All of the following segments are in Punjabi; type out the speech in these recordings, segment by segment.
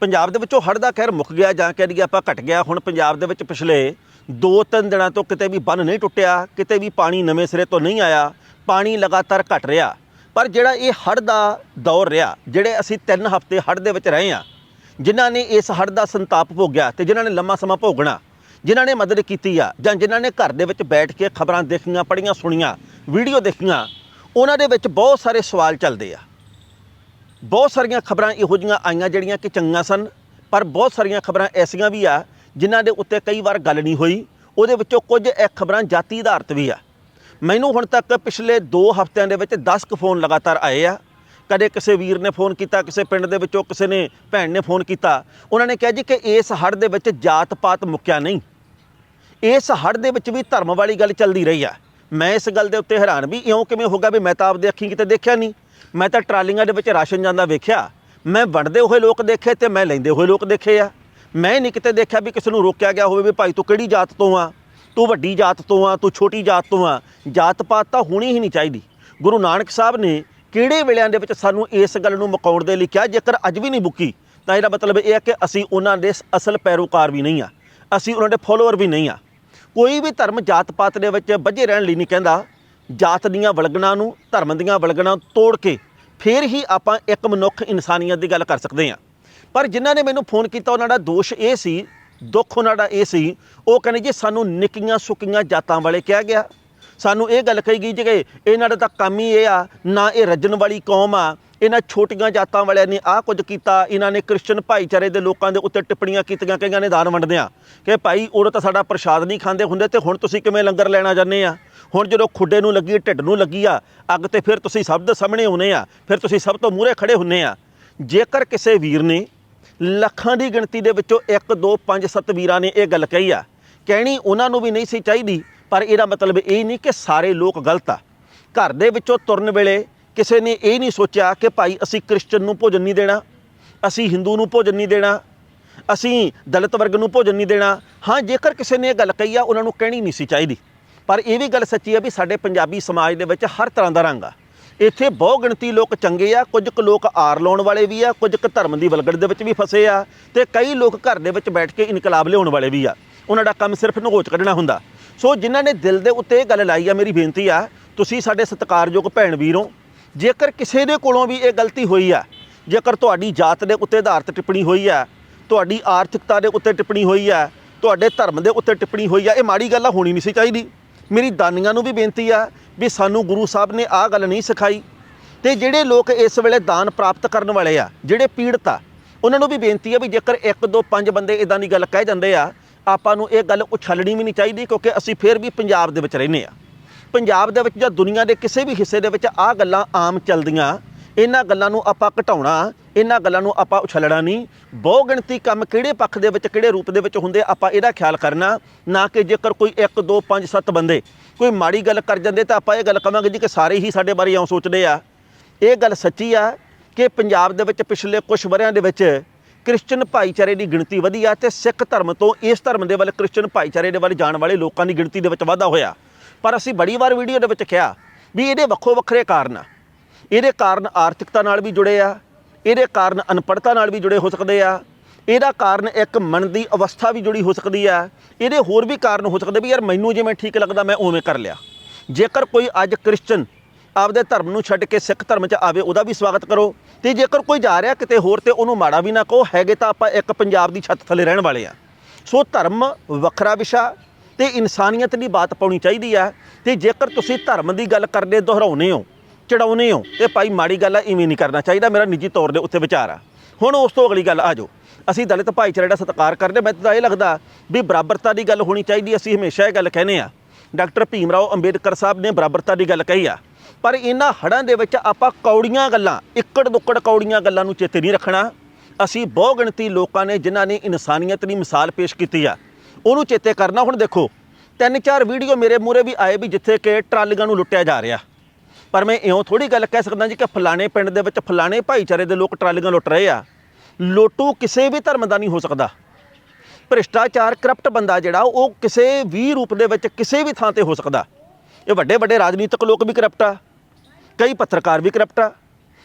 ਪੰਜਾਬ ਦੇ ਵਿੱਚੋਂ ਹੜ੍ਹ ਦਾ ਕਹਿਰ ਮੁੱਕ ਗਿਆ ਜਾਂ ਕਹਿ ਲਈਏ ਆਪਾਂ ਘਟ ਗਿਆ, ਹੁਣ ਪੰਜਾਬ ਦੇ ਵਿੱਚ ਪਿਛਲੇ 2-3 ਦਿਨਾਂ ਤੋਂ ਕਿਤੇ ਵੀ ਬੰਨ ਨਹੀਂ ਟੁੱਟਿਆ, ਕਿਤੇ ਵੀ ਪਾਣੀ ਨਵੇਂ ਸਿਰੇ ਤੋਂ ਨਹੀਂ ਆਇਆ, ਪਾਣੀ ਲਗਾਤਾਰ ਘਟ ਰਿਹਾ। ਪਰ ਜਿਹੜਾ ਇਹ ਹੜ੍ਹ ਦਾ ਦੌਰ ਰਿਹਾ, ਜਿਹੜੇ ਅਸੀਂ 3 ਹਫ਼ਤੇ ਹੜ੍ਹ ਦੇ ਵਿੱਚ ਰਹੇ ਆ ਜਿਨ੍ਹਾਂ ਨੇ ਇਸ ਹੜ੍ਹ ਦਾ ਸੰਤਾਪ ਭੋਗਿਆ ਤੇ ਜਿਨ੍ਹਾਂ ਨੇ ਲੰਮਾ ਸਮਾਂ ਭੋਗਣਾ, ਜਿਨ੍ਹਾਂ ਨੇ ਮਦਦ ਕੀਤੀ ਆ ਜਾਂ ਜਿਨ੍ਹਾਂ ਨੇ ਘਰ ਦੇ ਵਿੱਚ ਬੈਠ ਕੇ ਖਬਰਾਂ ਦੇਖੀਆਂ, ਪੜ੍ਹੀਆਂ, ਸੁਣੀਆਂ, ਵੀਡੀਓ ਦੇਖੀਆਂ, ਉਹਨਾਂ ਦੇ ਵਿੱਚ ਬਹੁਤ ਸਾਰੇ ਸਵਾਲ ਚੱਲਦੇ ਆ। ਬਹੁਤ ਸਾਰੀਆਂ ਖਬਰਾਂ ਇਹੋ ਜਿਹੀਆਂ ਆਈਆਂ ਜਿਹੜੀਆਂ ਕਿ ਚੰਗੀਆਂ ਸਨ, ਪਰ ਬਹੁਤ ਸਾਰੀਆਂ ਖਬਰਾਂ ਐਸੀਆਂ ਵੀ ਆ ਜਿਨ੍ਹਾਂ ਦੇ ਉੱਤੇ ਕਈ ਵਾਰ ਗੱਲ ਨਹੀਂ ਹੋਈ। ਉਹਦੇ ਵਿੱਚੋਂ ਕੁਝ ਇਹ ਖਬਰਾਂ ਜਾਤੀ ਆਧਾਰਿਤ ਵੀ ਆ। ਮੈਨੂੰ ਹੁਣ ਤੱਕ ਪਿਛਲੇ 2 ਹਫ਼ਤਿਆਂ ਦੇ ਵਿੱਚ 10 ਕੁ ਫੋਨ ਲਗਾਤਾਰ ਆਏ ਆ। ਕਦੇ ਕਿਸੇ ਵੀਰ ਨੇ ਫੋਨ ਕੀਤਾ, ਕਿਸੇ ਪਿੰਡ ਦੇ ਵਿੱਚੋਂ ਕਿਸੇ ਨੇ ਭੈਣ ਨੇ ਫੋਨ ਕੀਤਾ। ਉਹਨਾਂ ਨੇ ਕਿਹਾ ਜੀ ਕਿ ਇਸ ਹੜ੍ਹ ਦੇ ਵਿੱਚ ਜਾਤ ਪਾਤ ਮੁੱਕਿਆ ਨਹੀਂ। ਇਸ ਹੜ੍ਹ ਦੇ ਵਿੱਚ ਵੀ ਧਰਮ ਵਾਲੀ ਗੱਲ ਚੱਲਦੀ ਰਹੀ ਆ। ਮੈਂ ਇਸ ਗੱਲ ਦੇ ਉੱਤੇ ਹੈਰਾਨ ਵੀ, ਇਉਂ ਕਿਵੇਂ ਹੋਗਾ ਵੀ ਮੈਂ ਤਾਂ ਆਪਦੇ ਅੱਖੀਂ ਕਿਤੇ ਦੇਖਿਆ ਨਹੀਂ। ਮੈਂ ਤਾਂ ਟਰਾਲੀਆਂ ਦੇ ਵਿੱਚ ਰਾਸ਼ਨ ਜਾਂਦਾ ਵੇਖਿਆ। ਮੈਂ ਵੰਡਦੇ ਹੋਏ ਲੋਕ ਦੇਖੇ ਤੇ ਮੈਂ ਲੈਂਦੇ ਹੋਏ ਲੋਕ ਦੇਖੇ ਆ। ਮੈਂ ਨਹੀਂ ਕਿਤੇ ਦੇਖਿਆ ਵੀ ਕਿਸੇ ਨੂੰ ਰੋਕਿਆ ਗਿਆ ਹੋਵੇ ਵੀ ਭਾਈ ਤੂੰ ਕਿਹੜੀ ਜਾਤ ਤੋਂ ਆ? ਤੂੰ ਵੱਡੀ ਜਾਤ ਤੋਂ ਆ, ਤੂੰ ਛੋਟੀ ਜਾਤ ਤੋਂ ਆ? ਜਾਤ ਪਾਤ ਤਾਂ ਹੋਣੀ ਹੀ ਨਹੀਂ ਚਾਹੀਦੀ। ਗੁਰੂ ਨਾਨਕ ਸਾਹਿਬ ਨੇ ਕਿਹੜੇ ਵੇਲਿਆਂ ਦੇ ਵਿੱਚ ਸਾਨੂੰ ਇਸ ਗੱਲ ਨੂੰ ਮੁਕਾਉਣ ਦੇ ਲਈ ਕਿਹਾ? ਜੇਕਰ ਅੱਜ ਵੀ ਨਹੀਂ ਮੁੱਕੀ ਤਾਂ ਇਹਦਾ ਮਤਲਬ ਇਹ ਹੈ ਕਿ ਅਸੀਂ ਉਹਨਾਂ ਦੇ ਅਸਲ ਪੈਰੋਕਾਰ ਵੀ ਨਹੀਂ ਆ। ਅਸੀਂ ਉਹਨਾਂ ਦੇ ਫੋਲੋਅਰ ਵੀ ਨਹੀਂ ਆ। ਕੋਈ ਵੀ ਧਰਮ ਜਾਤ ਪਾਤ ਦੇ ਵਿੱਚ ਬੱਝੇ ਰਹਿਣ ਲਈ ਨਹੀਂ ਕਹਿੰਦਾ। ਜਾਤ ਦੀਆਂ ਵਲਗਣਾ ਨੂੰ, ਧਰਮ ਦੀਆਂ ਵਲਗਣਾ ਤੋੜ ਕੇ ਫਿਰ ਹੀ ਆਪਾਂ ਇੱਕ ਮਨੁੱਖ ਇਨਸਾਨੀਅਤ ਦੀ ਗੱਲ ਕਰ ਸਕਦੇ ਹਾਂ। ਪਰ ਜਿਨ੍ਹਾਂ ਨੇ ਮੈਨੂੰ ਫੋਨ ਕੀਤਾ, ਉਹਨਾਂ ਦਾ ਦੋਸ਼ ਇਹ ਸੀ, ਦੁੱਖ ਉਹਨਾਂ ਦਾ ਇਹ ਸੀ, ਉਹ ਕਹਿੰਦੇ ਜੀ ਸਾਨੂੰ ਨਿੱਕੀਆਂ ਸੁੱਕੀਆਂ ਜਾਤਾਂ ਵਾਲੇ ਕਿਹਾ ਗਿਆ। ਸਾਨੂੰ ਇਹ ਗੱਲ ਕਹੀ ਗਈ ਜੀ ਕਿ ਇਹਨਾਂ ਦਾ ਤਾਂ ਕੰਮ ਹੀ ਇਹ ਆ, ਨਾ ਇਹ ਰੱਜਣ ਵਾਲੀ ਕੌਮ ਆ ਇਹਨਾਂ ਛੋਟੀਆਂ ਜਾਤਾਂ ਵਾਲਿਆਂ ਨੇ ਆਹ ਕੁਝ ਕੀਤਾ, ਇਹਨਾਂ ਨੇ ਕ੍ਰਿਸਚਨ ਭਾਈਚਾਰੇ ਦੇ ਲੋਕਾਂ ਦੇ ਉੱਤੇ ਟਿੱਪਣੀਆਂ ਕੀਤੀਆਂ, ਕਈਆਂ ਨੇ ਦਾਨ ਵੰਡਦਿਆਂ ਕਿ ਭਾਈ ਉਹ ਤਾਂ ਸਾਡਾ ਪ੍ਰਸ਼ਾਦ ਨਹੀਂ ਖਾਂਦੇ ਹੁੰਦੇ ਤੇ ਹੁਣ ਤੁਸੀਂ ਕਿਵੇਂ ਲੰਗਰ ਲੈਣਾ ਜਾਂਦੇ ਆ? ਹੁਣ ਜਦੋਂ ਖੁੱਡੇ ਨੂੰ ਲੱਗੀ, ਢਿੱਡ ਨੂੰ ਲੱਗੀ ਆ, ਅੱਗ ਤੇ ਫਿਰ ਤੁਸੀਂ ਸਭ ਦੇ ਸਾਹਮਣੇ ਆਉਨੇ ਆ, ਫਿਰ ਤੁਸੀਂ ਸਭ ਤੋਂ ਮੂਹਰੇ ਖੜੇ ਹੁੰਨੇ ਆ। ਜੇਕਰ ਕਿਸੇ ਵੀਰ ਨੇ ਲੱਖਾਂ ਦੀ ਗਿਣਤੀ ਦੇ ਵਿੱਚੋਂ 1 2 5 7 ਵੀਰਾਂ ਨੇ ਇਹ ਗੱਲ ਕਹੀ ਆ, ਕਹਿਣੀ ਉਹਨਾਂ ਨੂੰ ਵੀ ਨਹੀਂ ਸੀ ਚਾਹੀਦੀ, ਪਰ ਇਹਦਾ ਮਤਲਬ ਇਹ ਨਹੀਂ ਕਿ ਸਾਰੇ ਲੋਕ ਗਲਤ ਆ। ਘਰ ਦੇ ਵਿੱਚੋਂ ਤੁਰਨ ਵੇਲੇ ਕਿਸੇ ਨੇ ਇਹ ਨਹੀਂ ਸੋਚਿਆ ਕਿ ਭਾਈ ਅਸੀਂ ਕ੍ਰਿਸਚਨ ਨੂੰ ਭੋਜਨ ਨਹੀਂ ਦੇਣਾ, ਅਸੀਂ ਹਿੰਦੂ ਨੂੰ ਭੋਜਨ ਨਹੀਂ ਦੇਣਾ, ਅਸੀਂ ਦਲਿਤ ਵਰਗ ਨੂੰ ਭੋਜਨ ਨਹੀਂ ਦੇਣਾ। ਹਾਂ, ਜੇਕਰ ਕਿਸੇ ਨੇ ਇਹ ਗੱਲ ਕਹੀ ਆ, ਉਹਨਾਂ ਨੂੰ ਕਹਿਣੀ ਨਹੀਂ ਸੀ ਚਾਹੀਦੀ। ਪਰ ਇਹ ਵੀ ਗੱਲ ਸੱਚੀ ਆ ਵੀ ਸਾਡੇ ਪੰਜਾਬੀ ਸਮਾਜ ਦੇ ਵਿੱਚ ਹਰ ਤਰ੍ਹਾਂ ਦਾ ਰੰਗ ਆ। ਇੱਥੇ ਬਹੁ ਗਿਣਤੀ ਲੋਕ ਚੰਗੇ ਆ, ਕੁਝ ਕੁ ਲੋਕ ਆਰ ਲਾਉਣ ਵਾਲੇ ਵੀ ਆ, ਕੁਝ ਕੁ ਧਰਮ ਦੀ ਵਲਗੜ ਦੇ ਵਿੱਚ ਵੀ ਫਸੇ ਆ ਤੇ ਕਈ ਲੋਕ ਘਰ ਦੇ ਵਿੱਚ ਬੈਠ ਕੇ ਇਨਕਲਾਬ ਲਿਆਉਣ ਵਾਲੇ ਵੀ ਆ। ਉਹਨਾਂ ਦਾ ਕੰਮ ਸਿਰਫ ਨਗੋਚ ਕੱਢਣਾ ਹੁੰਦਾ। ਸੋ ਜਿਨ੍ਹਾਂ ਨੇ ਦਿਲ ਦੇ ਉੱਤੇ ਇਹ ਗੱਲ ਲਾਈ ਆ, ਮੇਰੀ ਬੇਨਤੀ ਆ, ਤੁਸੀਂ ਸਾਡੇ ਸਤਿਕਾਰਯੋਗ ਭੈਣ ਵੀਰੋ ਜੇਕਰ ਕਿਸੇ ਦੇ ਕੋਲੋਂ ਵੀ ਇਹ ਗਲਤੀ ਹੋਈ ਆ, ਜੇਕਰ ਤੁਹਾਡੀ ਜਾਤ ਦੇ ਉੱਤੇ ਆਧਾਰਿਤ ਟਿੱਪਣੀ ਹੋਈ ਆ, ਤੁਹਾਡੀ ਆਰਥਿਕਤਾ ਦੇ ਉੱਤੇ ਟਿੱਪਣੀ ਹੋਈ ਆ, ਤੁਹਾਡੇ ਧਰਮ ਦੇ ਉੱਤੇ ਟਿੱਪਣੀ ਹੋਈ ਆ, ਇਹ ਮਾੜੀ ਗੱਲ ਆ, ਹੋਣੀ ਨਹੀਂ ਸੀ ਚਾਹੀਦੀ। ਮੇਰੀ ਦਾਨੀਆਂ ਨੂੰ ਵੀ ਬੇਨਤੀ ਆ ਵੀ ਸਾਨੂੰ ਗੁਰੂ ਸਾਹਿਬ ਨੇ ਆਹ ਗੱਲ ਨਹੀਂ ਸਿਖਾਈ। ਤੇ ਜਿਹੜੇ ਲੋਕ ਇਸ ਵੇਲੇ ਦਾਨ ਪ੍ਰਾਪਤ ਕਰਨ ਵਾਲੇ ਆ, ਜਿਹੜੇ ਪੀੜਤ ਆ, ਉਹਨਾਂ ਨੂੰ ਵੀ ਬੇਨਤੀ ਆ ਵੀ ਜੇਕਰ 1 2 5 ਬੰਦੇ ਇਦਾਂ ਦੀ ਗੱਲ ਕਹਿ ਜਾਂਦੇ ਆ, ਆਪਾਂ ਨੂੰ ਇਹ ਗੱਲ ਉਛਲਣੀ ਵੀ ਨਹੀਂ ਚਾਹੀਦੀ ਕਿਉਂਕਿ ਅਸੀਂ ਫੇਰ ਵੀ ਪੰਜਾਬ ਦੇ ਵਿੱਚ ਰਹਿੰਦੇ ਆ। ਪੰਜਾਬ ਦੇ ਵਿੱਚ ਜਾਂ ਦੁਨੀਆ ਦੇ ਕਿਸੇ ਵੀ ਹਿੱਸੇ ਦੇ ਵਿੱਚ ਆਹ ਗੱਲਾਂ ਆਮ ਚੱਲਦੀਆਂ। ਇਹਨਾਂ ਗੱਲਾਂ ਨੂੰ ਆਪਾਂ ਘਟਾਉਣਾ, ਇਹਨਾਂ ਗੱਲਾਂ ਨੂੰ ਆਪਾਂ ਉਛਲਣਾ ਨਹੀਂ। ਬਹੁ ਗਿਣਤੀ ਕੰਮ ਕਿਹੜੇ ਪੱਖ ਦੇ ਵਿੱਚ, ਕਿਹੜੇ ਰੂਪ ਦੇ ਵਿੱਚ ਹੁੰਦੇ ਆਪਾਂ ਇਹਦਾ ਖਿਆਲ ਕਰਨਾ। ਨਾ ਕਿ ਜੇਕਰ ਕੋਈ 1 2 5 7 ਬੰਦੇ ਕੋਈ ਮਾੜੀ ਗੱਲ ਕਰ ਜਾਂਦੇ ਤਾਂ ਆਪਾਂ ਇਹ ਗੱਲ ਕਵਾਂਗੇ ਜੀ ਕਿ ਸਾਰੇ ਹੀ ਸਾਡੇ ਬਾਰੇ ਇਉਂ ਸੋਚਦੇ ਆ। ਇਹ ਗੱਲ ਸੱਚੀ ਆ ਕਿ ਪੰਜਾਬ ਦੇ ਵਿੱਚ ਪਿਛਲੇ ਕੁਝ ਵਰਿਆਂ ਦੇ ਵਿੱਚ ਕ੍ਰਿਸਚਨ ਭਾਈਚਾਰੇ ਦੀ ਗਿਣਤੀ ਵਧੀ ਆ ਤੇ ਸਿੱਖ ਧਰਮ ਤੋਂ ਇਸ ਧਰਮ ਦੇ ਵੱਲ ਕ੍ਰਿਸਚਨ ਭਾਈਚਾਰੇ ਦੇ ਵੱਲ ਜਾਣ ਵਾਲੇ ਲੋਕਾਂ ਦੀ ਗਿਣਤੀ ਦੇ ਵਿੱਚ ਵਾਧਾ ਹੋਇਆ। ਪਰ ਅਸੀਂ ਬੜੀ ਵਾਰ ਵੀਡੀਓ ਦੇ ਵਿੱਚ ਕਿਹਾ ਵੀ ਇਹਦੇ ਵੱਖੋ ਵੱਖਰੇ ਕਾਰਨ ਆ। ਇਹਦੇ ਕਾਰਨ ਆਰਥਿਕਤਾ ਨਾਲ ਵੀ ਜੁੜੇ ਆ, ਇਹਦੇ ਕਾਰਨ ਅਨਪੜ੍ਹਤਾ ਨਾਲ ਵੀ ਜੁੜੇ ਹੋ ਸਕਦੇ ਆ। ਇਹਦਾ ਕਾਰਨ ਇੱਕ ਮਨ ਦੀ ਅਵਸਥਾ ਵੀ ਜੁੜੀ ਹੋ ਸਕਦੀ ਆ। ਇਹਦੇ ਹੋਰ ਵੀ ਕਾਰਨ ਹੋ ਸਕਦੇ ਵੀ ਯਾਰ ਮੈਨੂੰ ਜਿਵੇਂ ਠੀਕ ਲੱਗਦਾ ਮੈਂ ਉਵੇਂ ਕਰ ਲਿਆ। ਜੇਕਰ ਕੋਈ ਅੱਜ ਕ੍ਰਿਸਚਨ ਆਪਦੇ ਧਰਮ ਨੂੰ ਛੱਡ ਕੇ ਸਿੱਖ ਧਰਮ 'ਚ ਆਵੇ, ਉਹਦਾ ਵੀ ਸਵਾਗਤ ਕਰੋ। ਤੇ ਜੇਕਰ ਕੋਈ ਜਾ ਰਿਹਾ ਕਿਤੇ ਹੋਰ ਤੇ ਉਹਨੂੰ ਮਾੜਾ ਵੀ ਨਾ ਕਹੋ, ਹੈਗੇ ਤਾਂ ਆਪਾਂ ਇੱਕ ਪੰਜਾਬ ਦੀ ਛੱਤ ਥੱਲੇ ਰਹਿਣ ਵਾਲੇ ਆ। ਸੋ ਧਰਮ ਵੱਖਰਾ ਵਿਸ਼ਾ ਤੇ ਇਨਸਾਨੀਅਤ ਦੀ ਬਾਤ ਪਾਉਣੀ ਚਾਹੀਦੀ ਆ। ਤੇ ਜੇਕਰ ਤੁਸੀਂ ਧਰਮ ਦੀ ਗੱਲ ਕਰਦੇ ਦੁਹਰਾਉਨੇ ਹੋ ਚੜਾਉਨੇ ਹੋ, ਤੇ ਭਾਈ ਮਾੜੀ ਗੱਲ ਆ, ਇਵੇਂ ਨਹੀਂ ਕਰਨਾ ਚਾਹੀਦਾ। ਮੇਰਾ ਨਿੱਜੀ ਤੌਰ ਦੇ ਉੱਤੇ ਵਿਚਾਰ ਆ। ਹੁਣ ਉਸ ਤੋਂ ਅਗਲੀ ਗੱਲ ਆ ਜਾਓ। ਅਸੀਂ ਦਲਿਤ ਭਾਈਚਾਰੇ ਦਾ ਸਤਿਕਾਰ ਕਰਦੇ, ਮੈਨੂੰ ਤਾਂ ਇਹ ਲੱਗਦਾ ਵੀ ਬਰਾਬਰਤਾ ਦੀ ਗੱਲ ਹੋਣੀ ਚਾਹੀਦੀ, ਅਸੀਂ ਹਮੇਸ਼ਾ ਇਹ ਗੱਲ ਕਹਿੰਦੇ ਆ। ਡਾਕਟਰ ਭੀਮ ਰਾਓ ਅੰਬੇਦਕਰ ਸਾਹਿਬ ਨੇ ਬਰਾਬਰਤਾ ਦੀ ਗੱਲ ਕਹੀ ਆ। ਪਰ ਇਹਨਾਂ ਹੜਾਂ ਦੇ ਵਿੱਚ ਆਪਾਂ ਕੌੜੀਆਂ ਗੱਲਾਂ, ਇੱਕੜ ਦੁੱਕੜ ਕੌੜੀਆਂ ਗੱਲਾਂ ਨੂੰ ਚੇਤੇ ਨਹੀਂ ਰੱਖਣਾ। ਅਸੀਂ ਬਹੁ ਗਿਣਤੀ ਲੋਕਾਂ ਨੇ ਜਿਨ੍ਹਾਂ ਨੇ ਇਨਸਾਨੀਅਤ ਦੀ ਮਿਸਾਲ ਪੇਸ਼ ਕੀਤੀ ਆ। ਉਹਨੂੰ ਚੇਤੇ ਕਰਨਾ। ਹੁਣ ਦੇਖੋ, ਤਿੰਨ ਚਾਰ ਵੀਡੀਓ ਮੇਰੇ ਮੂਹਰੇ ਵੀ ਆਏ ਵੀ ਜਿੱਥੇ ਕਿ ਟਰਾਲੀਆਂ ਨੂੰ ਲੁੱਟਿਆ ਜਾ ਰਿਹਾ। ਪਰ ਮੈਂ ਇਉਂ ਥੋੜੀ ਗੱਲ ਕਹਿ ਸਕਦਾ ਜੀ ਕਿ ਫਲਾਣੇ ਪਿੰਡ ਦੇ ਵਿੱਚ, ਫਲਾਣੇ ਭਾਈਚਾਰੇ ਦੇ ਲੋਕ ਟਰਾਲੀਆਂ ਲੁੱਟ ਰਹੇ ਆ। ਲੋਟੂ ਕਿਸੇ ਵੀ ਧਰਮ ਦਾ ਨਹੀਂ ਹੋ ਸਕਦਾ। ਭ੍ਰਿਸ਼ਟਾਚਾਰ, ਕਰਪਟ ਬੰਦਾ ਜਿਹੜਾ, ਉਹ ਕਿਸੇ ਵੀ ਰੂਪ ਦੇ ਵਿੱਚ ਕਿਸੇ ਵੀ ਥਾਂ ਤੇ ਹੋ ਸਕਦਾ। ਇਹ ਵੱਡੇ ਵੱਡੇ ਰਾਜਨੀਤਿਕ ਲੋਕ ਵੀ ਕਰਪਟ ਆ। ਕਈ ਪੱਤਰਕਾਰ ਵੀ ਕਰਪਟ ਆ।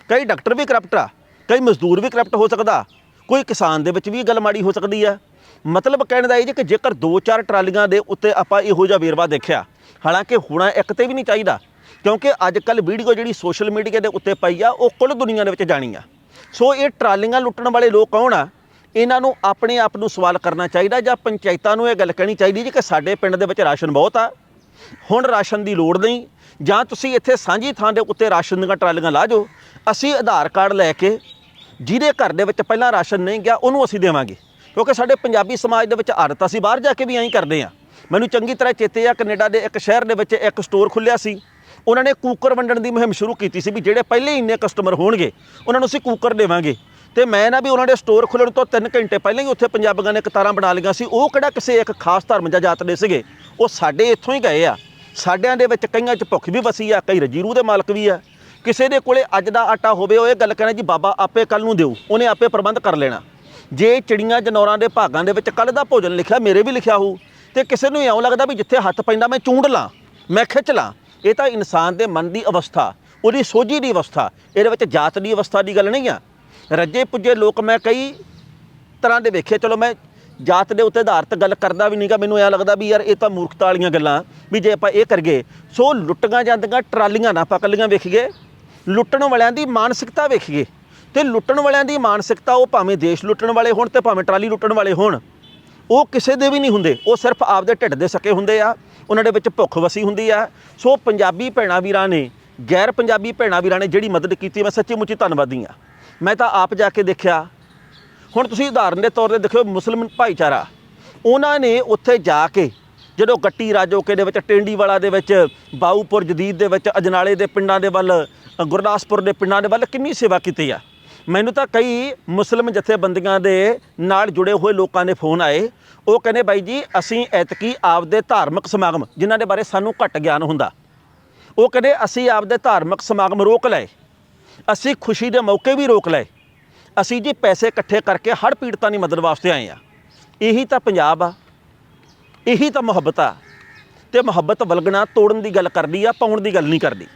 ਕਈ ਡਾਕਟਰ ਵੀ ਕਰਪਟ ਆ। ਕਈ ਮਜ਼ਦੂਰ ਵੀ ਕਰਪਟ ਹੋ ਸਕਦਾ। ਕੋਈ ਕਿਸਾਨ ਦੇ ਵਿੱਚ ਵੀ ਗੱਲ ਮਾੜੀ ਹੋ ਸਕਦੀ ਆ। ਮਤਲਬ ਕਹਿਣ ਦਾ ਇਹ ਜੀ ਕਿ ਜੇਕਰ ਦੋ ਚਾਰ ਟਰਾਲੀਆਂ ਦੇ ਉੱਤੇ ਆਪਾਂ ਇਹੋ ਜਿਹਾ ਵੇਰਵਾ ਦੇਖਿਆ, ਹਾਲਾਂਕਿ ਹੋਣਾ ਇੱਕ ਤੇ ਵੀ ਨਹੀਂ ਚਾਹੀਦਾ, ਕਿਉਂਕਿ ਅੱਜ ਕੱਲ ਵੀਡੀਓ ਜਿਹੜੀ ਸੋਸ਼ਲ ਮੀਡੀਆ ਦੇ ਉੱਤੇ ਪਈ ਆ, ਉਹ ਕੁੱਲ ਦੁਨੀਆ ਦੇ ਵਿੱਚ ਜਾਣੀ ਆ। ਸੋ ਇਹ ਟਰਾਲੀਆਂ ਲੁੱਟਣ ਵਾਲੇ ਲੋਕ ਕੌਣ ਆ? ਇਹਨਾਂ ਨੂੰ ਆਪਣੇ ਆਪ ਨੂੰ ਸਵਾਲ ਕਰਨਾ ਚਾਹੀਦਾ ਜਾਂ ਪੰਚਾਇਤਾਂ ਨੂੰ ਇਹ ਗੱਲ ਕਹਿਣੀ ਚਾਹੀਦੀ ਜੀ ਕਿ ਸਾਡੇ ਪਿੰਡ ਦੇ ਵਿੱਚ ਰਾਸ਼ਨ ਬਹੁਤ ਆ, ਹੁਣ ਰਾਸ਼ਨ ਦੀ ਲੋੜ ਨਹੀਂ, ਜਾਂ ਤੁਸੀਂ ਇੱਥੇ ਸਾਂਝੀ ਥਾਂ ਦੇ ਉੱਤੇ ਰਾਸ਼ਨ ਦੀਆਂ ਟਰਾਲੀਆਂ ਲਾ ਜਾਓ, ਅਸੀਂ ਆਧਾਰ ਕਾਰਡ ਲੈ ਕੇ ਜਿਹਦੇ ਘਰ ਦੇ ਵਿੱਚ ਪਹਿਲਾਂ ਰਾਸ਼ਨ ਨਹੀਂ ਗਿਆ, ਉਹਨੂੰ ਅਸੀਂ ਦੇਵਾਂਗੇ। ਕਿਉਂਕਿ ਸਾਡੇ ਪੰਜਾਬੀ ਸਮਾਜ ਦੇ ਵਿੱਚ ਆਦਤ ਅਸੀਂ ਬਾਹਰ ਜਾ ਕੇ ਵੀ ਐਂ ਹੀ ਕਰਦੇ ਆ ਮੈਨੂੰ ਚੰਗੀ ਤਰ੍ਹਾਂ ਚੇਤੇ ਆ, ਕੈਨੇਡਾ ਦੇ ਇੱਕ ਸ਼ਹਿਰ ਦੇ ਵਿੱਚ ਇੱਕ ਸਟੋਰ ਖੁੱਲਿਆ ਸੀ। ਉਹਨਾਂ ਨੇ ਕੂਕਰ ਵੰਡਣ ਦੀ ਮੁਹਿੰਮ ਸ਼ੁਰੂ ਕੀਤੀ ਸੀ ਵੀ ਜਿਹੜੇ ਪਹਿਲੇ ਹੀ ਇੰਨੇ ਕਸਟਮਰ ਹੋਣਗੇ, ਉਹਨਾਂ ਨੂੰ ਅਸੀਂ ਕੂਕਰ ਦੇਵਾਂਗੇ। ਤੇ ਮੈਂ ਨਾ ਵੀ ਉਹਨਾਂ ਦੇ ਸਟੋਰ ਖੁੱਲਣ ਤੋਂ 3 ਘੰਟੇ ਪਹਿਲਾਂ ਹੀ ਉੱਥੇ ਪੰਜਾਬੀਆਂ ਨੇ ਕਤਾਰਾਂ ਬਣਾ ਲਈਆਂ ਸੀ। ਉਹ ਕਿਹੜਾ ਕਿਸੇ ਇੱਕ ਖਾਸ ਧਰਮ ਜਾਂ ਜਾਤ ਦੇ ਸੀਗੇ? ਉਹ ਸਾਡੇ ਇੱਥੋਂ ਹੀ ਗਏ ਆ। ਸਾਡਿਆਂ ਦੇ ਵਿੱਚ ਕਈਆਂ 'ਚ ਭੁੱਖ ਵੀ ਵਸੀ ਆ, ਕਈ ਰਜੀਰੂ ਦੇ ਮਾਲਕ ਵੀ ਆ। ਕਿਸੇ ਦੇ ਕੋਲੇ ਅੱਜ ਦਾ ਆਟਾ ਹੋਵੇ, ਉਹ ਇਹ ਗੱਲ ਕਹਿਣਾ ਜੀ, ਬਾਬਾ, ਆਪੇ ਕੱਲ ਨੂੰ ਦਿਓ। ਉਹਨੇ ਆਪੇ ਪ੍ਰਬੰਧ ਕਰ ਲੈਣਾ। ਜੇ ਚਿੜੀਆਂ ਜਨੌਰਾਂ ਦੇ ਭਾਗਾਂ ਦੇ ਵਿੱਚ ਕੱਲ ਦਾ ਭੋਜਨ ਲਿਖਿਆ, ਮੇਰੇ ਵੀ ਲਿਖਿਆ ਹੋਊ, ਤੇ ਕਿਸੇ ਨੂੰ ਇਉਂ ਲੱਗਦਾ ਵੀ ਜਿੱਥੇ ਹੱਥ ਪੈਂਦਾ ਮੈਂ ਚੂੰਡ ਲਾਂ, ਮੈਂ ਖਿੱਚ ਲਾਂ, ਇਹ ਤਾਂ ਇਨਸਾਨ ਦੇ ਮਨ ਦੀ ਅਵਸਥਾ, ਉਹਦੀ ਸੋਝੀ ਦੀ ਅਵਸਥਾ, ਇਹਦੇ ਵਿੱਚ ਜਾਤ ਦੀ ਅਵਸਥਾ ਦੀ ਗੱਲ ਨਹੀਂ ਆ। ਰੱਜੇ ਪੁੱਜੇ ਲੋਕ ਮੈਂ ਕਈ ਤਰ੍ਹਾਂ ਦੇ ਵੇਖੇ, ਚਲੋ ਮੈਂ ਜਾਤ ਦੇ ਉੱਤੇ ਆਧਾਰਿਤ ਗੱਲ ਕਰਦਾ ਵੀ ਨਹੀਂਗਾ, ਮੈਨੂੰ ਐਂ ਲੱਗਦਾ ਵੀ ਯਾਰ ਇਹ ਤਾਂ ਮੂਰਖਤਾ ਵਾਲੀਆਂ ਗੱਲਾਂ, ਵੀ ਜੇ ਆਪਾਂ ਇਹ ਕਰਗੇ ਸੋ ਲੁੱਟੀਆਂ ਜਾਂਦੀਆਂ ਟਰਾਲੀਆਂ ਨਾ ਆਪਾਂ ਕੱਲੀਆਂ ਵੇਖੀਏ, ਲੁੱਟਣ ਵਾਲਿਆਂ ਦੀ ਮਾਨਸਿਕਤਾ ਵੇਖੀਏ ਤੇ ਲੁੱਟਣ ਵਾਲਿਆਂ ਦੀ ਮਾਨਸਿਕਤਾ ਉਹ ਭਾਵੇਂ ਦੇਸ਼ ਲੁੱਟਣ ਵਾਲੇ ਹੋਣ ਤੇ ਭਾਵੇਂ ਟਰਾਲੀ ਲੁੱਟਣ ਵਾਲੇ ਹੋਣ, ਉਹ ਕਿਸੇ ਦੇ ਵੀ ਨਹੀਂ ਹੁੰਦੇ। ਉਹ ਸਿਰਫ ਆਪਦੇ ਢਿੱਡ ਦੇ ਸਕੇ ਹੁੰਦੇ ਆ, ਉਹਨਾਂ ਦੇ ਵਿੱਚ ਭੁੱਖ ਵਸੀ ਹੁੰਦੀ ਆ। ਸੋ ਪੰਜਾਬੀ ਭੈਣਾਂ ਵੀਰਾਂ ਨੇ, ਗੈਰ ਪੰਜਾਬੀ ਭੈਣਾਂ ਵੀਰਾਂ ਨੇ ਜਿਹੜੀ ਮਦਦ ਕੀਤੀ, ਮੈਂ ਸੱਚੀ ਮੁੱਚੀ ਧੰਨਵਾਦੀ ਆ ਮੈਂ ਤਾਂ ਆਪ ਜਾ ਕੇ ਦੇਖਿਆ, ਹੁਣ ਤੁਸੀਂ ਉਦਾਹਰਨ ਦੇ ਤੌਰ ਤੇ ਦੇਖਿਓ ਮੁਸਲਮਾਨ ਭਾਈਚਾਰਾ, ਉਹਨਾਂ ਨੇ ਉੱਥੇ ਜਾ ਕੇ ਜਦੋਂ ਗੱਟੀ ਰਾਜੋਕੇ ਦੇ ਵਿੱਚ, ਟੈਂਡੀਵਾਲਾ ਦੇ ਵਿੱਚ, ਬਾਊਪੁਰ ਜਦੀਦ ਦੇ ਵਿੱਚ, ਅਜਨਾਲੇ ਦੇ ਪਿੰਡਾਂ ਦੇ ਵੱਲ, ਗੁਰਦਾਸਪੁਰ ਦੇ ਪਿੰਡਾਂ ਦੇ ਵੱਲ ਕਿੰਨੀ ਸੇਵਾ ਕੀਤੀ ਆ? ਮੈਨੂੰ ਤਾਂ ਕਈ ਮੁਸਲਿਮ ਜਥੇਬੰਦੀਆਂ ਦੇ ਨਾਲ ਜੁੜੇ ਹੋਏ ਲੋਕਾਂ ਦੇ ਫੋਨ ਆਏ। ਉਹ ਕਹਿੰਦੇ, ਬਾਈ ਜੀ, ਅਸੀਂ ਐਤਕੀ ਆਪਦੇ ਧਾਰਮਿਕ ਸਮਾਗਮ, ਜਿਨ੍ਹਾਂ ਦੇ ਬਾਰੇ ਸਾਨੂੰ ਘੱਟ ਗਿਆਨ ਹੁੰਦਾ, ਉਹ ਕਹਿੰਦੇ, ਅਸੀਂ ਆਪਦੇ ਧਾਰਮਿਕ ਸਮਾਗਮ ਰੋਕ ਲਏ, ਅਸੀਂ ਖੁਸ਼ੀ ਦੇ ਮੌਕੇ ਵੀ ਰੋਕ ਲਏ, ਅਸੀਂ ਜੀ ਪੈਸੇ ਇਕੱਠੇ ਕਰਕੇ ਹੜ ਪੀੜਤਾਂ ਦੀ ਮਦਦ ਵਾਸਤੇ ਆਏ ਆ ਇਹੀ ਤਾਂ ਪੰਜਾਬ ਆ, ਇਹੀ ਤਾਂ ਮੁਹੱਬਤ ਆ, ਤੇ ਮੁਹੱਬਤ ਵਲਗਣਾ ਤੋੜਨ ਦੀ ਗੱਲ ਕਰਦੀ ਆ, ਪਾਉਣ ਦੀ ਗੱਲ ਨਹੀਂ ਕਰਦੀ।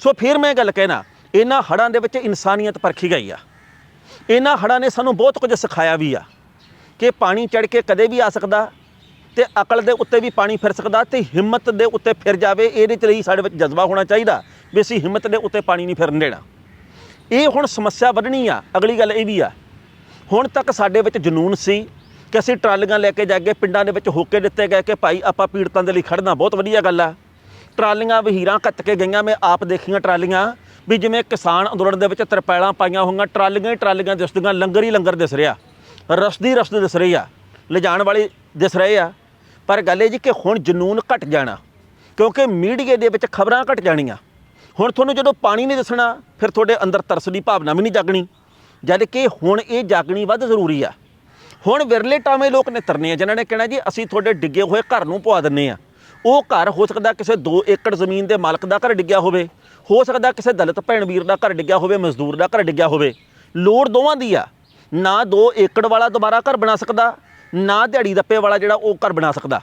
ਸੋ ਫਿਰ ਮੈਂ ਇਹ ਗੱਲ ਕਹਿਣਾ ਇਹਨਾਂ ਹੜਾਂ ਦੇ ਵਿੱਚ ਇਨਸਾਨੀਅਤ ਪਰਖੀ ਗਈ ਆ। ਇਹਨਾਂ ਹੜਾਂ ਨੇ ਸਾਨੂੰ ਬਹੁਤ ਕੁਝ ਸਿਖਾਇਆ ਵੀ ਆ ਕਿ ਪਾਣੀ ਚੜ ਕੇ ਕਦੇ ਵੀ ਆ ਸਕਦਾ ਤੇ ਅਕਲ ਦੇ ਉੱਤੇ ਵੀ ਪਾਣੀ ਫਿਰ ਸਕਦਾ ਤੇ ਹਿੰਮਤ ਦੇ ਉੱਤੇ ਫਿਰ ਜਾਵੇ, ਇਹਦੇ ਚ ਲਈ ਸਾਡੇ ਵਿੱਚ ਜਜ਼ਬਾ ਹੋਣਾ ਚਾਹੀਦਾ ਵੀ ਅਸੀਂ ਹਿੰਮਤ ਦੇ ਉੱਤੇ ਪਾਣੀ ਨਹੀਂ ਫਿਰਨ ਦੇਣਾ। ਇਹ ਹੁਣ ਸਮੱਸਿਆ ਵੱਧਣੀ ਆ, ਅਗਲੀ ਗੱਲ ਇਹ ਵੀ ਆ। ਹੁਣ ਤੱਕ ਸਾਡੇ ਵਿੱਚ ਜਨੂਨ ਸੀ ਕਿ ਅਸੀਂ ਟਰਾਲੀਆਂ ਲੈ ਕੇ ਜਾ ਕੇ ਪਿੰਡਾਂ ਦੇ ਵਿੱਚ ਹੋਕੇ ਦਿੱਤੇ ਗਏ ਕਿ ਭਾਈ ਆਪਾਂ ਪੀੜਤਾਂ ਦੇ ਲਈ ਖੜਨਾ ਬਹੁਤ ਵਧੀਆ ਗੱਲ ਆ। ਟਰਾਲੀਆਂ, ਵਹੀਰਾਂ ਕੱਤ ਕੇ ਗਈਆਂ, ਮੈਂ ਆਪ ਦੇਖੀਆਂ ਟਰਾਲੀਆਂ। ਵੀ ਜਿਵੇਂ ਕਿਸਾਨ ਅੰਦੋਲਨ ਦੇ ਵਿੱਚ ਤਰਪੈਲਾਂ ਪਾਈਆਂ ਹੋਈਆਂ, ਟਰਾਲੀਆਂ ਹੀ ਟਰਾਲੀਆਂ ਦਿਸਦੀਆਂ ਲੰਗਰ ਹੀ ਲੰਗਰ ਦਿਸ ਰਿਹਾ। ਰਸਦੀ ਰਸਦੀ ਦਿਸ ਰਹੀ ਆ, ਲਿਜਾਣ ਵਾਲੇ ਦਿਸ ਰਹੇ ਆ। ਪਰ ਗੱਲ ਇਹ ਜੀ ਕਿ ਹੁਣ ਜਨੂਨ ਘਟ ਜਾਣਾ, ਕਿਉਂਕਿ ਮੀਡੀਆ ਦੇ ਵਿੱਚ ਖਬਰਾਂ ਘਟ ਜਾਣੀਆਂ। ਹੁਣ ਤੁਹਾਨੂੰ ਜਦੋਂ ਪਾਣੀ ਨਹੀਂ ਦਿਸਣਾ, ਫਿਰ ਤੁਹਾਡੇ ਅੰਦਰ ਤਰਸ ਦੀ ਭਾਵਨਾ ਵੀ ਨਹੀਂ ਜਾਗਣੀ। ਜਦ ਕਿ ਹੁਣ ਇਹ ਜਾਗਣੀ ਵੱਧ ਜ਼ਰੂਰੀ ਆ। ਹੁਣ ਵਿਰਲੇ ਟਾਵੇਂ ਲੋਕ ਨੇ ਤਰਨੇ ਆ, ਜਿਨ੍ਹਾਂ ਨੇ ਕਹਿਣਾ ਜੀ, ਅਸੀਂ ਤੁਹਾਡੇ ਡਿੱਗੇ ਹੋਏ ਘਰ ਨੂੰ ਪਵਾ ਦਿੰਨੇ ਆ। ਉਹ ਘਰ ਹੋ ਸਕਦਾ ਕਿਸੇ 2 ਏਕੜ ਜ਼ਮੀਨ ਦੇ ਮਾਲਕ ਦਾ ਘਰ ਡਿੱਗਿਆ ਹੋਵੇ ਹੋ ਸਕਦਾ ਕਿਸੇ ਦਲਿਤ ਭੈਣ ਵੀਰ ਦਾ ਘਰ ਡਿੱਗਿਆ ਹੋਵੇ, ਮਜ਼ਦੂਰ ਦਾ ਘਰ ਡਿੱਗਿਆ ਹੋਵੇ। ਲੋੜ ਦੋਵਾਂ ਦੀ ਆ। ਨਾ 2 ਏਕੜ ਵਾਲਾ ਦੁਬਾਰਾ ਘਰ ਬਣਾ ਸਕਦਾ, ਨਾ ਦਿਹਾੜੀ ਦੱਪੇ ਵਾਲਾ ਜਿਹੜਾ ਉਹ ਘਰ ਬਣਾ ਸਕਦਾ।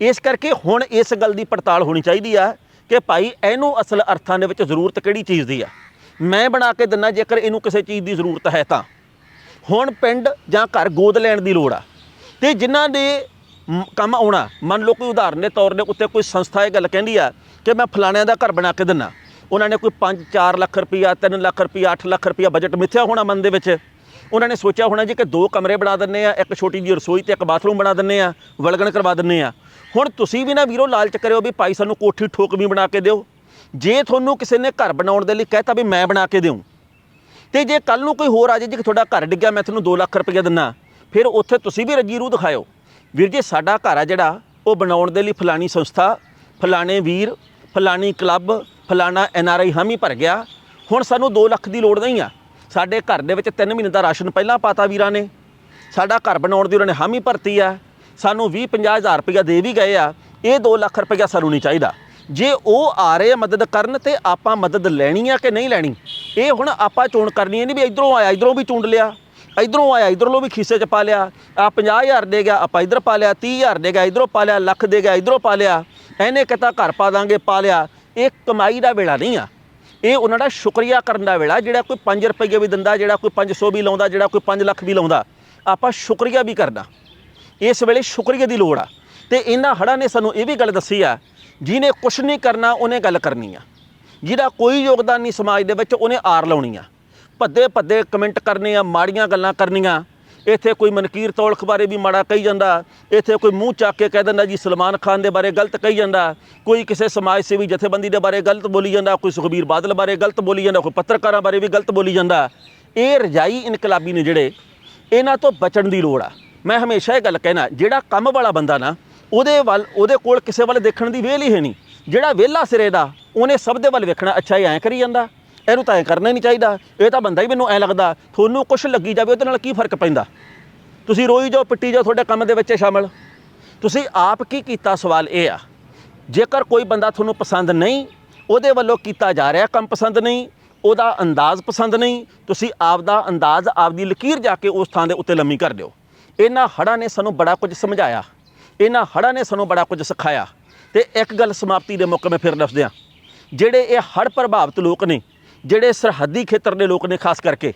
ਇਸ ਕਰਕੇ ਹੁਣ ਇਸ ਗੱਲ ਦੀ ਪੜਤਾਲ ਹੋਣੀ ਚਾਹੀਦੀ ਆ ਕਿ ਭਾਈ ਇਹਨੂੰ ਅਸਲ ਅਰਥਾਂ ਦੇ ਵਿੱਚ ਜ਼ਰੂਰਤ ਕਿਹੜੀ ਚੀਜ਼ ਦੀ ਆ? ਮੈਂ ਬਣਾ ਕੇ ਦਿੰਨਾ ਜੇਕਰ ਇਹਨੂੰ ਕਿਸੇ ਚੀਜ਼ ਦੀ ਜ਼ਰੂਰਤ ਹੈ ਤਾਂ। ਹੁਣ ਪਿੰਡ ਜਾਂ ਘਰ ਗੋਦ ਲੈਣ ਦੀ ਲੋੜ ਆ। ਤੇ ਜਿਨ੍ਹਾਂ ਦੇ ਕੰਮ ਆਉਣਾ, ਮੰਨ ਲਓ ਕੋਈ ਉਦਾਹਰਨ ਦੇ ਤੌਰ ਦੇ ਉੱਤੇ ਕੋਈ ਸੰਸਥਾ ਇਹ ਗੱਲ ਕਹਿੰਦੀ ਆ ਕਿ ਮੈਂ ਫਲਾਣਿਆਂ ਦਾ ਘਰ ਬਣਾ ਕੇ ਦਿੰਨਾ। ਉਹਨਾਂ ਨੇ ਕੋਈ 5 4 ਲੱਖ ਰੁਪਈਆ 3 ਲੱਖ ਰੁਪਈਆ 8 ਲੱਖ ਰੁਪਈਆ ਬਜਟ ਮਿੱਥਿਆ ਹੋਣਾ ਮਨ ਦੇ ਵਿੱਚ? ਉਹਨਾਂ ਨੇ ਸੋਚਿਆ ਹੋਣਾ ਜੀ ਕਿ ਦੋ ਕਮਰੇ ਬਣਾ ਦਿੰਨੇ ਆ, ਇੱਕ ਛੋਟੀ ਜਿਹੀ ਰਸੋਈ ਤੇ ਇੱਕ ਬਾਥਰੂਮ ਬਣਾ ਦਿੰਨੇ ਆ, ਵਲਗਣ ਕਰਵਾ ਦਿੰਨੇ ਆ। ਹੁਣ ਤੁਸੀਂ ਵੀ ਨਾ ਵੀਰੋ ਲਾਲਚ ਕਰਿਓ ਵੀ ਭਾਈ ਸਾਨੂੰ ਕੋਠੀ ਠੋਕਵੀ ਬਣਾ ਕੇ ਦਿਓ। ਜੇ ਤੁਹਾਨੂੰ ਕਿਸੇ ਨੇ ਘਰ ਬਣਾਉਣ ਦੇ ਲਈ ਕਹਿਤਾ ਵੀ ਮੈਂ ਬਣਾ ਕੇ ਦਿਉ ਤੇ ਜੇ ਕੱਲ ਨੂੰ ਕੋਈ ਹੋਰ ਆ ਜੇ ਜੀ ਤੁਹਾਡਾ ਘਰ ਡਿੱਗਿਆ, ਮੈਂ ਤੁਹਾਨੂੰ 2 ਲੱਖ ਰੁਪਏ ਦਿੰਨਾ, ਫਿਰ ਉੱਥੇ ਤੁਸੀਂ ਵੀ ਰੱਜੀ ਰੂਹ ਦਿਖਾਇਓ। ਵੀਰ ਜੀ, ਸਾਡਾ ਘਰ ਆ ਜਿਹੜਾ, ਉਹ ਬਣਾਉਣ ਦੇ ਲਈ ਫਲਾਣੀ ਸੰਸਥਾ, ਫਲਾਣੇ ਵੀਰ ਫਲਾਣੀ ਕਲੱਬ, ਫਲਾਣਾ ਐਨ ਆਰ ਆਈ ਹਾਮੀ ਭਰ ਗਿਆ। ਹੁਣ ਸਾਨੂੰ 2 ਲੱਖ ਦੀ ਲੋੜ ਨਹੀਂ ਆ। ਸਾਡੇ ਘਰ ਦੇ ਵਿੱਚ 3 ਮਹੀਨੇ ਦਾ ਰਾਸ਼ਨ ਪਹਿਲਾਂ ਪਾਤਾ ਵੀਰਾਂ ਨੇ। ਸਾਡਾ ਘਰ ਬਣਾਉਣ ਦੀ ਉਹਨਾਂ ਨੇ ਹਾਮੀ ਭਰਤੀ ਆ। ਸਾਨੂੰ 20 50 ਹਜ਼ਾਰ ਰੁਪਇਆ ਦੇ ਵੀ ਗਏ ਆ। ਇਹ 2 ਲੱਖ ਰੁਪਇਆ ਸਾਨੂੰ ਨਹੀਂ ਚਾਹੀਦਾ। ਜੇ ਉਹ ਆ ਰਹੇ ਆ ਮਦਦ ਕਰਨ ਤੇ ਆਪਾਂ ਮਦਦ ਲੈਣੀ ਆ ਕਿ ਨਹੀਂ ਲੈਣੀ? ਇਹ ਹੁਣ ਆਪਾਂ ਚੋਣ ਕਰਨੀ ਹੈ ਨਹੀਂ ਵੀ ਇਧਰੋਂ ਆਇਆ, ਇਧਰੋਂ ਵੀ ਚੁੰਡ ਲਿਆ। ਇਧਰੋਂ ਆਇਆ, ਇਧਰੋਂ ਵੀ ਖੀਸੇ 'ਚ ਪਾ ਲਿਆ। ਆ 50000 ਦੇ ਗਿਆ, ਆਪਾਂ ਇਧਰ ਪਾ ਲਿਆ 30000 ਦੇ ਗਿਆ, ਇਧਰੋਂ ਪਾ ਲਿਆ, ਲੱਖ ਦੇ ਗਿਆ, ਇਧਰੋਂ ਪਾ ਲਿਆ। ਇਹਨੇ ਕਹਤਾ ਘਰ ਪਾ ਦਾਂਗੇ, ਪਾ ਲਿਆ। ਇਹ ਕਮਾਈ ਦਾ ਵੇਲਾ ਨਹੀਂ ਆ। ਇਹ ਉਹਨਾਂ ਦਾ ਸ਼ੁਕਰੀਆ ਕਰਨ ਦਾ ਵੇਲਾ, ਜਿਹੜਾ ਕੋਈ 5 ਰੁਪਏ ਵੀ ਦਿੰਦਾ, ਜਿਹੜਾ ਕੋਈ 500 ਵੀ ਲਾਉਂਦਾ, ਜਿਹੜਾ ਕੋਈ 5 ਲੱਖ ਵੀ ਲਾਉਂਦਾ। ਆਪਾਂ ਸ਼ੁਕਰੀਆ ਵੀ ਕਰਨਾ ਇਸ ਵੇਲੇ ਸ਼ੁਕਰੀਆ ਦੀ ਲੋੜ ਆ। ਤੇ ਇਹਨਾਂ ਹੜ੍ਹਾਂ ਨੇ ਸਾਨੂੰ ਇਹ ਵੀ ਗੱਲ ਦੱਸੀ ਆ, ਜਿਹਨੇ ਕੁਛ ਨਹੀਂ ਕਰਨਾ, ਉਹਨੇ ਗੱਲ ਕਰਨੀ ਆ। ਜਿਹਦਾ ਕੋਈ ਯੋਗਦਾਨ ਨਹੀਂ ਸਮਾਜ ਦੇ ਵਿੱਚ, ਉਹਨੇ ਆਰ ਲਾਉਣੀ ਆ। ਭੱਦੇ ਭੱਦੇ ਕਮੈਂਟ ਕਰਨੇ ਆ ਮਾੜੀਆਂ ਗੱਲਾਂ ਕਰਨੀਆਂ। ਇੱਥੇ ਕੋਈ ਮਨਕੀਰ ਤੌਲਖ ਬਾਰੇ ਵੀ ਮਾੜਾ ਕਹੀ ਜਾਂਦਾ। ਇੱਥੇ ਕੋਈ ਮੂੰਹ ਚੱਕ ਕੇ ਕਹਿ ਦਿੰਦਾ ਜੀ ਸਲਮਾਨ ਖਾਨ ਦੇ ਬਾਰੇ ਗਲਤ ਕਹੀ ਜਾਂਦਾ। ਕੋਈ ਕਿਸੇ ਸਮਾਜ ਸੇਵੀ ਜਥੇਬੰਦੀ ਦੇ ਬਾਰੇ ਗਲਤ ਬੋਲੀ ਜਾਂਦਾ। ਕੋਈ ਸੁਖਬੀਰ ਬਾਦਲ ਬਾਰੇ ਗਲਤ ਬੋਲੀ ਜਾਂਦਾ। ਕੋਈ ਪੱਤਰਕਾਰਾਂ ਬਾਰੇ ਵੀ ਗਲਤ ਬੋਲੀ ਜਾਂਦਾ। ਇਹ ਰਜਾਈ ਇਨਕਲਾਬੀ ਨੇ ਜਿਹੜੇ, ਇਹਨਾਂ ਤੋਂ ਬਚਣ ਦੀ ਲੋੜ ਆ। ਮੈਂ ਹਮੇਸ਼ਾ ਇਹ ਗੱਲ ਕਹਿਣਾ, ਜਿਹੜਾ ਕੰਮ ਵਾਲਾ ਬੰਦਾ ਨਾ, ਉਹਦੇ ਵੱਲ, ਉਹਦੇ ਕੋਲ ਕਿਸੇ ਵੱਲ ਦੇਖਣ ਦੀ ਵੇਲ ਹੀ ਹੈ ਨਹੀਂ। ਜਿਹੜਾ ਵਿਹਲਾ ਸਿਰੇ ਦਾ, ਉਹਨੇ ਸਭ ਦੇ ਵੱਲ ਵੇਖਣਾ। ਅੱਛਾ, ਇਹ ਐਂ ਕਰੀ ਜਾਂਦਾ। ਇਹਨੂੰ ਤਾਂ ਐਂ ਕਰਨਾ ਹੀ ਨਹੀਂ ਚਾਹੀਦਾ। ਇਹ ਤਾਂ ਬੰਦਾ ਹੀ ਮੈਨੂੰ ਐਂ ਲੱਗਦਾ। ਤੁਹਾਨੂੰ ਕੁਛ ਲੱਗੀ ਜਾਵੇ, ਉਹਦੇ ਨਾਲ ਕੀ ਫ਼ਰਕ ਪੈਂਦਾ? ਤੁਸੀਂ ਰੋਈ ਜਾਓ, ਪਿੱਟੀ ਜਾਓ, ਤੁਹਾਡੇ ਕੰਮ ਦੇ ਵਿੱਚ ਸ਼ਾਮਲ। ਤੁਸੀਂ ਆਪ ਕੀ ਕੀਤਾ? ਸਵਾਲ ਇਹ ਆ। ਜੇਕਰ ਕੋਈ ਬੰਦਾ ਤੁਹਾਨੂੰ ਪਸੰਦ ਨਹੀਂ, ਉਹਦੇ ਵੱਲੋਂ ਕੀਤਾ ਜਾ ਰਿਹਾ ਕੰਮ ਪਸੰਦ ਨਹੀਂ, ਉਹਦਾ ਅੰਦਾਜ਼ ਪਸੰਦ ਨਹੀਂ, ਤੁਸੀਂ ਆਪ ਦਾ ਅੰਦਾਜ਼, ਆਪਦੀ ਲਕੀਰ ਜਾ ਕੇ ਉਸ ਥਾਂ ਦੇ ਉੱਤੇ ਲੰਮੀ ਕਰ ਦਿਓ। ਇਹਨਾਂ ਹੜ੍ਹਾਂ ਨੇ ਸਾਨੂੰ ਬੜਾ ਕੁਝ ਸਮਝਾਇਆ। ਇਹਨਾਂ ਹੜ੍ਹਾਂ ਨੇ ਸਾਨੂੰ ਬੜਾ ਕੁਝ ਸਿਖਾਇਆ। ਤੇ ਇੱਕ ਗੱਲ ਸਮਾਪਤੀ ਦੇ ਮੌਕੇ ਮੈਂ ਫਿਰ ਦੱਸ ਦਿਆਂ ਜਿਹੜੇ ਇਹ ਹੜ੍ਹ ਪ੍ਰਭਾਵਿਤ ਲੋਕ ਨੇ ਜਿਹੜੇ ਸਰਹੱਦੀ ਖੇਤਰ ਦੇ ਲੋਕ ਨੇ ਖਾਸ ਕਰਕੇ,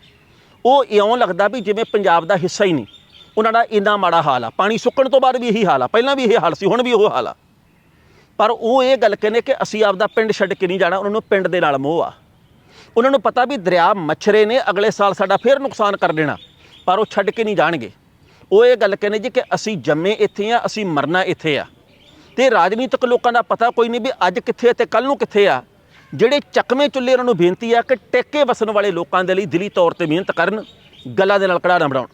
ਉਹ ਇਉਂ ਲੱਗਦਾ ਵੀ ਜਿਵੇਂ ਪੰਜਾਬ ਦਾ ਹਿੱਸਾ ਹੀ ਨਹੀਂ। ਉਹਨਾਂ ਦਾ ਇੰਨਾ ਮਾੜਾ ਹਾਲ ਆ। ਪਾਣੀ ਸੁੱਕਣ ਤੋਂ ਬਾਅਦ ਵੀ ਇਹੀ ਹਾਲ ਆ। ਪਹਿਲਾਂ ਵੀ ਇਹ ਹਾਲ ਸੀ, ਹੁਣ ਵੀ ਉਹ ਹਾਲ ਆ। ਪਰ ਉਹ ਇਹ ਗੱਲ ਕਹਿੰਦੇ ਕਿ ਅਸੀਂ ਆਪਦਾ ਪਿੰਡ ਛੱਡ ਕੇ ਨਹੀਂ ਜਾਣਾ, ਉਹਨਾਂ ਨੂੰ ਪਿੰਡ ਦੇ ਨਾਲ ਮੋਹ ਆ। ਉਹਨਾਂ ਨੂੰ ਪਤਾ ਵੀ ਦਰਿਆ ਮੱਛਰੇ ਨੇ, ਅਗਲੇ ਸਾਲ ਸਾਡਾ ਫੇਰ ਨੁਕਸਾਨ ਕਰ ਦੇਣਾ, ਪਰ ਉਹ ਛੱਡ ਕੇ ਨਹੀਂ ਜਾਣਗੇ। ਉਹ ਇਹ ਗੱਲ ਕਹਿੰਦੇ ਜੀ ਕਿ ਅਸੀਂ ਜੰਮੇ ਇੱਥੇ ਆ, ਅਸੀਂ ਮਰਨਾ ਇੱਥੇ ਆ। ਤੇ ਰਾਜਨੀਤਿਕ ਲੋਕਾਂ ਦਾ ਪਤਾ ਕੋਈ ਨਹੀਂ ਵੀ ਅੱਜ ਕਿੱਥੇ ਆ ਤੇ ਕੱਲ ਨੂੰ ਕਿੱਥੇ ਆ। ਜਿਹੜੇ ਚੱਕਵੇਂ ਚੁੱਲ੍ਹੇ ਉਹਨਾਂ ਨੂੰ ਬੇਨਤੀ ਆ ਕਿ ਟੇਕੇ ਵਸਣ ਵਾਲੇ ਲੋਕਾਂ ਦੇ ਲਈ ਦਿਲੀ ਤੌਰ ਤੇ ਮਿਹਨਤ ਕਰਨ, ਗੱਲਾਂ ਦੇ ਨਾਲ ਕੜਾ ਨਾ ਬਣਾਉਣ।